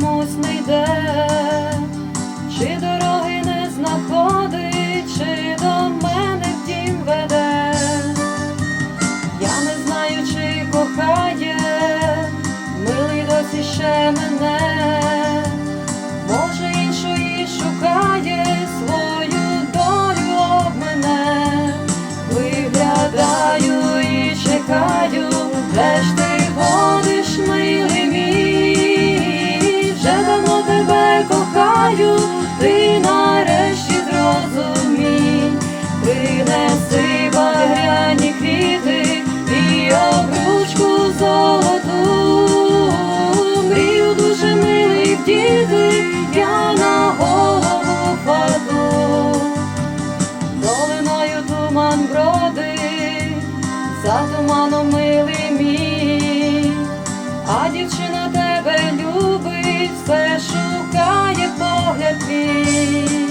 комусь не йде. дівчина тебе любить, все шукає погляд твій,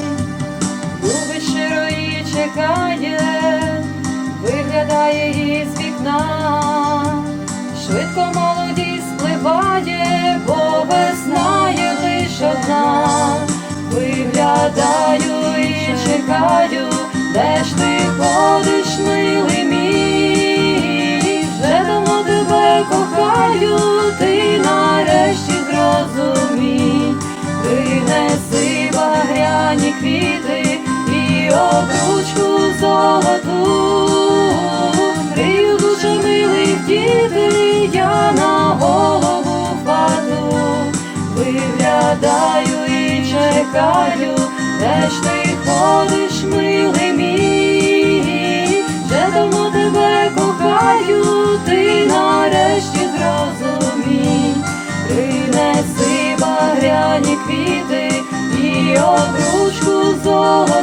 любить щиро і чекає, виглядає із вікна, швидко молодість спливає, бо весна є лише одна, виглядаю і чекаю, де ж ти ходиш милий мій, вже давно тебе кохаю. Квіти і обручку золоту, мрію дуже милих діти, я на голову впаду, виглядаю і чекаю, де ж ти ходиш, милий мій, вже давно тебе кохаю, ти нарешті обручку золоту,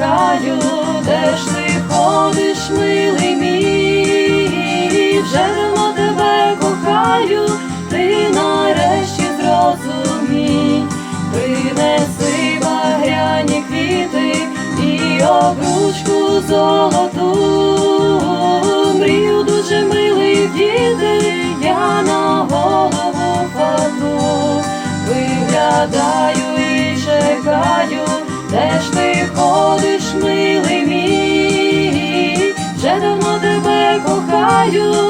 і чекаю, де ж ти ходиш, милий мій, вже на тебе кохаю, ти нарешті зрозумій, принеси багряні квіти і обручку золоту, кохаю,